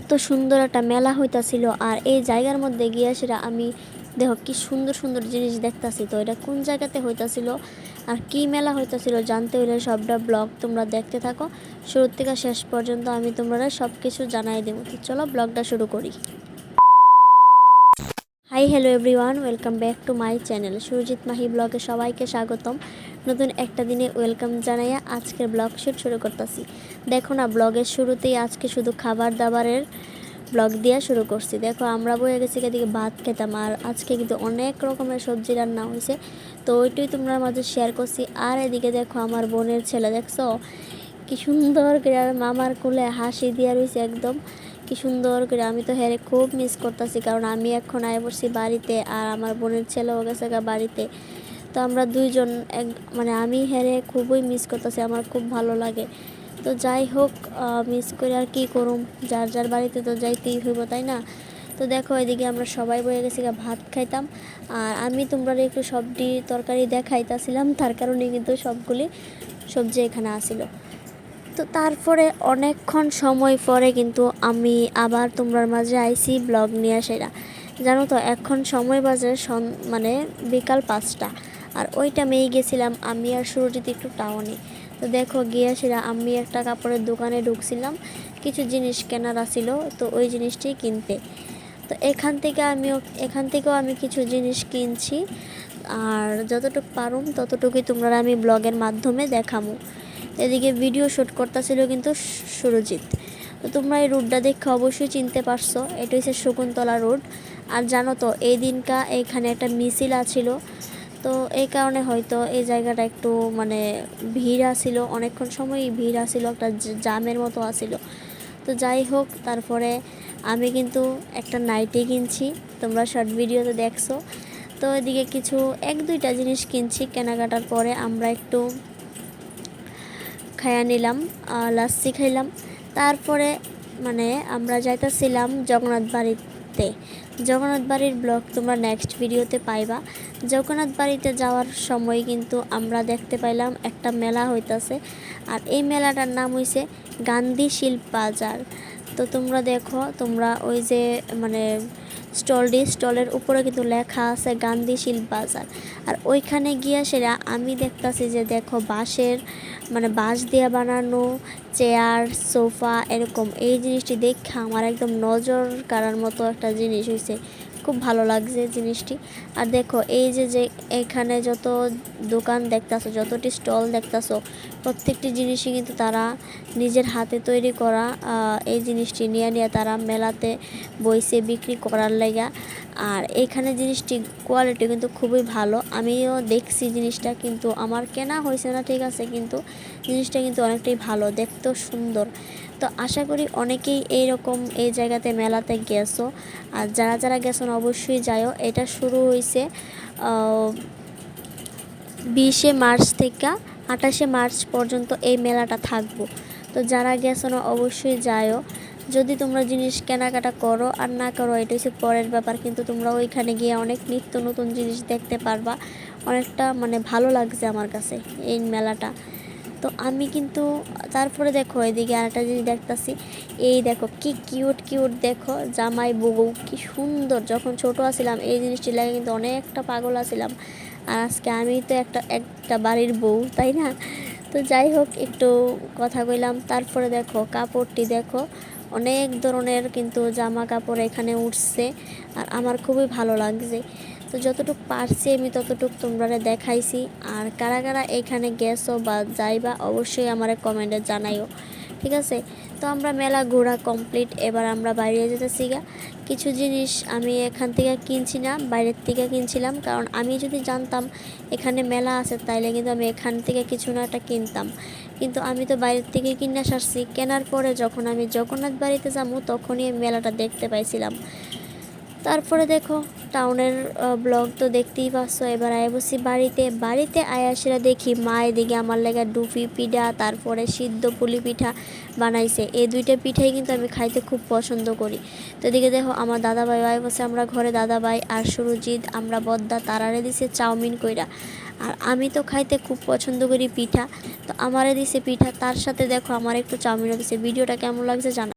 এত সুন্দর একটা মেলা হইতাছিল আর এই জায়গার মধ্যে গিয়ে সেটা আমি, দেখো কি সুন্দর সুন্দর জিনিস দেখতাছি। তো এটা কোন জায়গাতে হইতাছিল আর কি মেলা হইতাছিল জানতে হইলে সবটা ব্লগ তোমরা দেখতে থাকো। শুরু থেকে শেষ পর্যন্ত আমি তোমরা সব কিছু জানাই দেবো। তো চলো ব্লগটা শুরু করি। Hi hello everyone welcome back to my channel Surajit Mahi ব্লগে সবাইকে স্বাগতম। নতুন একটা দিনে ওয়েলকাম জানাইয়া আজকের ব্লগ শুট শুরু করতেছি। দেখো না ব্লগের শুরুতেই আজকে শুধু খাবার দাবারের ব্লগ দিয়ে শুরু করছি। দেখো, আমরা বয়ে গেছি এদিকে ভাত খেতাম আর আজকে কিন্তু অনেক রকমের সবজি রান্না হয়েছে তো ওইটাই তোমরা মাঝে শেয়ার করছি। আর এদিকে দেখো, আমার বোনের ছেলে, দেখছ? কি সুন্দর মামার কোলে হাসি দিয়া রয়েছে একদম। কি সুন্দর করে আমি তো হ্যারে খুব মিস করতেছি, কারণ আমি এখন আয় বসছি বাড়িতে আর আমার বোনের ছেলেও গেছে বাড়িতে। তো আমরা দুইজন এক মানে আমি হেরে খুবই মিস করতেছি, আমার খুব ভালো লাগে। তো যাই হোক মিস করে আর কি করুম? যার যার বাড়িতে তো যাইতেই হইব, তাই না? তো দেখো এদিকে আমরা সবাই বয়ে গেছি ভাত খাইতাম। আর আমি তোমরা একটু সবজি তরকারি দেখাইতাছিলাম, তার কারণে কিন্তু সবগুলি সবজি এখানে আসিল। তো তারপরে অনেকক্ষণ সময় পরে কিন্তু আমি আবার তোমরার মাঝে আইসি ব্লগ নিয়ে সেরা জানো তো, এখন সময় বাজে মানে বিকাল পাঁচটা। আর ওইটা মেয়ে গেছিলাম আমি আর সুরজিৎ একটু টাউনে। তো দেখো, গিয়ে সেরা আমি একটা কাপড়ের দোকানে ঢুকছিলাম, কিছু জিনিস কেনার আসিল তো ওই জিনিসটি কিনতে। তো এখান থেকে আমিও, এখান থেকেও আমি কিছু জিনিস কিনছি, আর যতটুকু পারুম ততটুকুই তোমরা আমি ব্লগের মাধ্যমে দেখামো। এদিকে ভিডিও শ্যুট করতেছিল কিন্তু সুরজিৎ। তো তোমরা এই রুটটা দেখে অবশ্যই চিনতে পারছ। এটা হচ্ছে শকুন্তলা রোড আর জানো তো, এই দিনকা এখানে একটা মিছিল আছিল। তো এই কারণে হয়তো এই জায়গাটা একটু মানে ভিড় আসিল অনেকক্ষণ সময় ভিড় আসিল একটা জামের মতো আসিল তো যাই হোক, তারপরে আমি কিন্তু একটা নাইটি কিনছি। তোমরা শর্ট ভিডিওতে দেখছ। তো এদিকে কিছু এক দুইটা জিনিস কিনছি কেনাকাটার পরে। আমরা একটু খাইয়া নিলাম লাচ্ছি খাইলাম। তারপরে মানে আমরা যাইতেছিলাম জগন্নাথ বাড়িতে। জগন্নাথ বাড়ির ব্লগ তোমরা নেক্সট ভিডিওতে পাইবা। জগন্নাথ বাড়িতে যাওয়ার সময় কিন্তু আমরা দেখতে পাইলাম একটা মেলা হইতাছে। আর এই মেলাটার নাম হইছে গান্ধী শিল্প বাজার। তো তোমরা দেখো, তোমরা ওই যে মানে স্টলটি, স্টলের উপরে কিন্তু লেখা আছে গান্ধী শিল্প বাজার। আর ওইখানে গিয়া সেরা আমি দেখতেছি যে দেখো বাঁশের মানে বাঁশ দিয়ে বানানো, চেয়ার, সোফা এরকম। এই জিনিসটি দেখে আমার একদম নজর কাড়ার মতো একটা জিনিস হয়েছে খুব ভালো লাগছে জিনিসটি। আর দেখো, এই যে যে এখানে যত দোকান দেখতেছো, যতটি স্টল দেখতেছো, প্রত্যেকটি জিনিসই কিন্তু তারা নিজের হাতে তৈরি করা এই জিনিসটি নিয়ে নিয়ে তারা মেলাতে বইসে বিক্রি করার লেগা। আর এইখানে জিনিসটি কোয়ালিটি কিন্তু খুবই ভালো। আমিও দেখছি জিনিসটা, কিন্তু আমার কেনা হয়েছে না ঠিক আছে, কিন্তু জিনিসটা কিন্তু অনেকটাই ভালো, দেখতেও সুন্দর। তো আশা করি অনেকেই এইরকম এই জায়গাতে মেলাতে গেছো। আর যারা যারা গেছো অবশ্যই যাইও। এটা শুরু হয়েছে বিশে মার্চ থেকে আঠাশে মার্চ পর্যন্ত এই মেলাটা থাকব। তো যারা গেছো না, অবশ্যই যাইও। যদি তোমরা জিনিস কেনাকাটা করো আর না করো, এটা হচ্ছে পরের ব্যাপার। কিন্তু তোমরা ওইখানে গিয়ে অনেক নিত্য নতুন জিনিস দেখতে পারবা। অনেকটা মানে ভালো লাগছে আমার কাছে এই মেলাটা। তো আমি কিন্তু তারপরে দেখো এদিকে আরেকটা জিনিস দেখতেছি। এই দেখো কি কিউট কিউট দেখো জামাই বউ, কি সুন্দর। যখন ছোট আছিলাম এই জিনিসটি লাগে কিন্তু অনেকটা পাগল আছিলাম। আর আজকে আমি তো একটা একটা বাড়ির বউ, তাই না? তো যাই হোক, একটু কথা কইলাম। তারপরে দেখো কাপড়টি দেখো, অনেক ধরনের কিন্তু জামা কাপড় এখানে উঠছে। আর আমার খুবই ভালো লাগছে। তো যতটুকু পারছি আমি ততটুকু তোমরা দেখাইছি। আর কারা কারা এখানে গেছো বা যাইবা অবশ্যই আমার কমেন্টে জানাইও, ঠিক আছে? তো আমরা মেলা ঘোরা কমপ্লিট, এবার আমরা বাইরে যেতেছি গা। কিছু জিনিস আমি এখান থেকে কিনছি না, বাইরের থেকে কিনছিলাম, কারণ আমি যদি জানতাম এখানে মেলা আছে, তাইলে কিন্তু আমি এখান থেকে কিছু না একটা কিনতাম। কিন্তু আমি তো বাইরের থেকে কিনে সারছি। কেনার পরে যখন আমি জগন্নাথ বাড়িতে যাব, তখনই মেলাটা দেখতে পাইছিলাম। তারপরে দেখো, টাউনের ব্লগ তো দেখতেই পাচ্ছ। এবার আয় বসি বাড়িতে। বাড়িতে আয়াসেরা দেখি, মা এদিকে আমার লেগে ডুফি পিঠা, তারপরে সিদ্ধ পুলি পিঠা বানাইছে। এই দুইটা পিঠাই কিন্তু আমি খাইতে খুব পছন্দ করি। তো এদিকে দেখো, আমার দাদাভাই, আয় বসে আমরা ঘরে দাদাভাই আর সুরজিৎ, আমরা বদ্দা, তারারে দিছে চাউমিন কইরা। আর আমি তো খাইতে খুব পছন্দ করি পিঠা। তো আমারে দিছে পিঠা, তার সাথে দেখো, আমার একটু চাউমিনও দিছে। ভিডিওটা কেমন লাগছে জানা